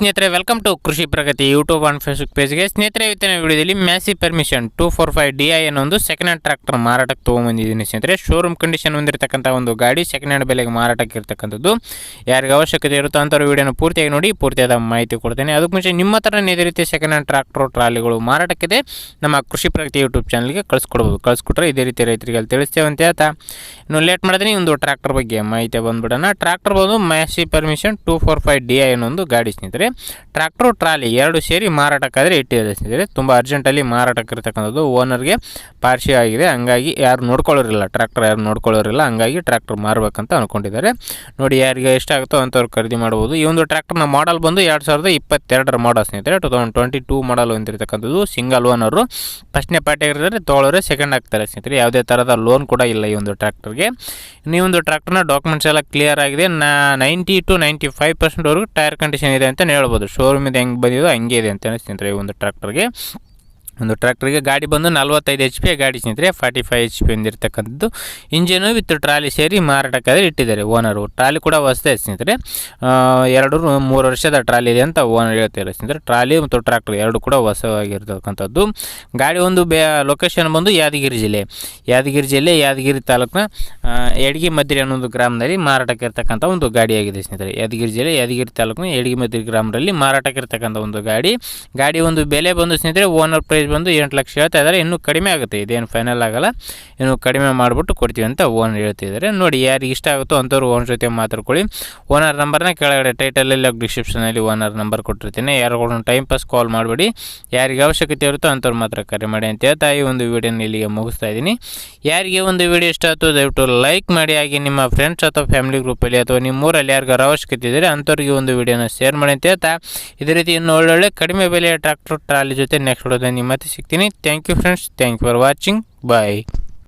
ಸ್ನೇಹಿತರೆ welcome to Krishi Pragati YouTube and Facebook ಪೇಜ್ಗೆ ಸ್ನೇಹಿತರೆ, ಇವತ್ತಿನ ವಿಡಿಯೋದಲ್ಲಿ Massey Ferguson two four five D I ಅನ್ನೋ ಒಂದು ಸೆಕೆಂಡ್ ಹ್ಯಾಂಡ್ ಟ್ರಾಕ್ಟರ್ ಮಾರಾಟಕ್ಕೆ ತೊಗೊಂಬಂದಿದ್ದೀನಿ ಸ್ನೇಹಿತರೆ. ಶೋರೂಮ್ ಕಂಡೀಷನ್ ಹೊಂದಿರತಕ್ಕಂಥ ಒಂದು ಗಾಡಿ ಸೆಕೆಂಡ್ ಹ್ಯಾಂಡ್ ಬೆಲೆಗೆ ಮಾರಾಟಕ್ಕೆ ಇರ್ತಕ್ಕಂಥದ್ದು. ಯಾರಿಗೆ ಅವಶ್ಯಕತೆ ಇರುತ್ತೋ ಅಂಥವ್ರು ವಿಡಿಯೋನ ಪೂರ್ತಿಯಾಗಿ ನೋಡಿ, ಪೂರ್ತಿಯಾದ ಮಾಹಿತಿ ಕೊಡ್ತೇನೆ. ಅದಕ್ಕೆ ಮುಂಚೆ ನಿಮ್ಮ ಥರನೇ ಇದೇ ರೀತಿ ಸೆಕೆಂಡ್ ಹ್ಯಾಂಡ್ ಟ್ರಾಕ್ಟರ್ ಟ್ರಾಲಿಗಳು ಮಾರಾಟಕ್ಕಿದೆ. ನಮ್ಮ ಕೃಷಿ ಪ್ರಗತಿ ಯೂಟ್ಯೂಬ್ ಚಾನಲ್ಗೆ ಕಳಿಸ್ಕೊಡ್ಬೋದು. ಕಳಿಸ್ಕೊಟ್ರೆ ಇದೇ ರೀತಿ ರೈತರಿಗೆ ಅಲ್ಲಿ ತಿಳಿಸ್ತೇವಂತೆ ಆತ. ಇನ್ನು ಲೇಟ್ ಮಾಡಿದ್ರೆ ಒಂದು ಟ್ರಾಕ್ಟರ್ ಬಗ್ಗೆ ಮಾಹಿತಿ ಬಂದ್ಬಿಡೋಣ. ಟ್ರಾಕ್ಟರ್ ಬಂದು Massey Ferguson two four five D I ಅನ್ನೋ ಒಂದು ಗಾಡಿ ಸ್ನೇಹಿತರೆ. ಟ್ರಾಕ್ಟ್ರು ಟ್ರಾಲಿ ಎರಡು ಸೇರಿ ಮಾರಾಟಕ್ಕಾದರೆ ಇಟ್ಟಿದ್ದಾರೆ ತುಂಬ ಅರ್ಜೆಂಟಲ್ಲಿ ಮಾರಾಟಕ್ಕೆ ಇರ್ತಕ್ಕಂಥದ್ದು ಓನರ್ಗೆ ಪಾರ್ಶಿ ಆಗಿದೆ. ಹಂಗಾಗಿ ಯಾರು ನೋಡ್ಕೊಳ್ಳೋರಿಲ್ಲ, ಟ್ರ್ಯಾಕ್ಟರ್ ಯಾರು ನೋಡ್ಕೊಳ್ಳೋರಿಲ್ಲ, ಹಂಗಾಗಿ ಟ್ರ್ಯಾಕ್ಟರ್ ಮಾರಬೇಕಂತ ಅಂದ್ಕೊಂಡಿದ್ದಾರೆ ನೋಡಿ ಯಾರಿಗೆ ಇಷ್ಟ ಆಗುತ್ತೋ ಅಂಥವ್ರು ಖರೀದಿ ಮಾಡ್ಬೋದು. ಈ ಒಂದು ಟ್ರಾಕ್ಟರ್ನ ಮಾಡಲ್ ಬಂದು ಎರಡು ಸಾವಿರದ ಇಪ್ಪತ್ತೆರಡರ ಮಾಡಲ್ ಸ್ನೇಹಿತರೆ, two thousand twenty two model ಹೊಂದಿರತಕ್ಕಂಥದ್ದು single owner ಫಸ್ಟ್ನೇ ಪಾರ್ಟಿ ಆಗಿರ್ತಾರೆ ತೊಗೊಳೋರೆ ಸೆಕೆಂಡ್ ಆಗ್ತಾರೆ ಸ್ನೇಹಿತರೆ. ಯಾವುದೇ ಥರದ ಲೋನ್ ಕೂಡ ಇಲ್ಲ ಈ ಒಂದು ಟ್ರ್ಯಾಕ್ಟರ್ಗೆ. ಈ ಒಂದು ಟ್ರ್ಯಾಕ್ಟರ್ನ ಡಾಕ್ಯುಮೆಂಟ್ಸ್ ಎಲ್ಲ ಕ್ಲಿಯರ್ ಆಗಿದೆ. ನಾ ನೈಂಟಿ ಟು ನೈಂಟಿ ಫೈವ್ ಪರ್ಸೆಂಟ್ವರೆಗೂ ಟೈರ್ ಕಂಡೀಷನ್ ಇದೆ ಅಂತ ಹೇಳ್ಬೋದು. ಶೋರೂಮಿಂದ ಹೆಂಗೆ ಬಂದಿದೋ ಹಂಗೆ ಇದೆ ಅಂತ ಸ್ನೇಹಿತರೆ ಈ ಒಂದು ಟ್ರಾಕ್ಟರ್ಗೆ ಒಂದು ಟ್ರ್ಯಾಕ್ಟರ್ಗೆ ಗಾಡಿ ಬಂದು ನಲ್ವತ್ತೈದು ಎಚ್ ಪಿ ಗಾಡಿ ಸ್ನೇಹಿತರೆ ಫಾರ್ಟಿ ಫೈವ್ ಎಚ್ ಪಿ ಹೊಂದಿರತಕ್ಕಂಥದ್ದು ಇಂಜಿನು ವಿತ್ ಟ್ರಾಲಿ ಸೇರಿ ಮಾರಾಟಕ್ಕಾದ್ರೆ ಇಟ್ಟಿದ್ದಾರೆ ಓನರು ಟ್ರಾಲಿ ಕೂಡ ಹೊಸದೇ ಸ್ನೇಹಿತರೆ. ಎರಡು ಮೂರು ವರ್ಷದ ಟ್ರಾಲಿ ಇದೆ ಅಂತ ಓನರ್ ಹೇಳ್ತಾರೆ ಸ್ನೇಹಿತರೆ. ಟ್ರಾಲಿ ಮತ್ತು ಟ್ರ್ಯಾಕ್ಟರ್ ಎರಡು ಕೂಡ ಹೊಸವಾಗಿರ್ತಕ್ಕಂಥದ್ದು. ಗಾಡಿ ಒಂದು ಬೇ ಲೊಕೇಶನ್ ಬಂದು ಯಾದಗಿರಿ ಜಿಲ್ಲೆ. ಯಾದಗಿರಿ ಜಿಲ್ಲೆ, ಯಾದಗಿರಿ ತಾಲೂಕಿನ ಎಡಗಿ ಮದ್ರಿ ಅನ್ನೋ ಗ್ರಾಮದಲ್ಲಿ ಮಾರಾಟಕ್ಕೆ ಇರ್ತಕ್ಕಂಥ ಒಂದು ಗಾಡಿಯಾಗಿದೆ ಸ್ನೇಹಿತರೆ. ಯಾದಗಿರಿ ಜಿಲ್ಲೆ, ಯಾದಗಿರಿ ತಾಲೂಕಿನ ಎಡಗಿ ಮದ್ರಿ ಗ್ರಾಮದಲ್ಲಿ ಮಾರಾಟಕ್ಕೆ ಇರ್ತಕ್ಕಂಥ ಒಂದು ಗಾಡಿ. ಗಾಡಿ ಒಂದು ಬೆಲೆ ಬಂದು ಸ್ನೇಹಿತರೆ ಓನರ್ ಪ್ರೈಸ್ ಬಂದು ಎಂಟು ಲಕ್ಷ ಹೇಳ್ತಾ ಇದ್ದಾರೆ. ಇನ್ನೂ ಕಡಿಮೆ ಆಗುತ್ತೆ. ಇದೇನು ಫೈನಲ್ ಆಗಲ್ಲ. ಇನ್ನು ಕಡಿಮೆ ಮಾಡಿಬಿಟ್ಟು ಕೊಡ್ತೀವಿ ಅಂತ ಓನರ್ ಹೇಳ್ತಿದ್ದಾರೆ ನೋಡಿ, ಯಾರಿಗೆ ಇಷ್ಟ ಆಗುತ್ತೋ ಅಂಥವ್ರು ಓನರ್ ಜೊತೆ ಮಾತಾಡ್ಕೊಳ್ಳಿ. ಓನರ್ ನಂಬರ್ನ ಕೆಳಗಡೆ ಟೈಟಲಲ್ಲಿ ಡಿಸ್ಕ್ರಿಪ್ಷನಲ್ಲಿ ಓನರ್ ನಂಬರ್ ಕೊಟ್ಟಿರ್ತೀನಿ. ಯಾರು ಟೈಮ್ ಪಾಸ್ ಕಾಲ್ ಮಾಡಬೇಡಿ. ಯಾರಿಗೆ ಅವಶ್ಯಕತೆ ಇರುತ್ತೋ ಅಂಥವ್ರು ಮಾತ್ರ ಕರೆ ಮಾಡಿ ಅಂತ ಹೇಳ್ತಾ ಈ ಒಂದು ವೀಡಿಯೋನ ಇಲ್ಲಿಗೆ ಮುಗಿಸ್ತಾ ಇದ್ದೀನಿ. ಯಾರಿಗೆ ಒಂದು ವಿಡಿಯೋ ಇಷ್ಟ ಆಯ್ತು ದಯವಿಟ್ಟು ಲೈಕ್ ಮಾಡಿ. ಹಾಗೆ ನಿಮ್ಮ ಫ್ರೆಂಡ್ಸ್ ಅಥವಾ ಫ್ಯಾಮಿಲಿ ಗ್ರೂಪಲ್ಲಿ ಅಥವಾ ನಿಮ್ಮ ಊರಲ್ಲಿ ಯಾರಿಗಾರು ಅವಶ್ಯಕತೆ ಇದ್ದರೆ ಅಂಥವ್ರಿಗೆ ಒಂದು ವಿಡಿಯೋನ ಶೇರ್ ಮಾಡಿ ಅಂತ ಹೇಳ್ತಾ. ಇದೇ ರೀತಿ ಇನ್ನು ಒಳ್ಳೊಳ್ಳೆ ಕಡಿಮೆ ಬೆಲೆಯ ಟ್ರಾಕ್ಟರ್ ಟ್ರಾಲಿ ಜೊತೆ ನೆಕ್ಸ್ಟ್ ವಿಡಿಯೋದಲ್ಲಿ ನಿಮ್ಮ ಮತ್ತೆ ಸಿಗ್ತೀನಿ. Thank you friends thank you for watching bye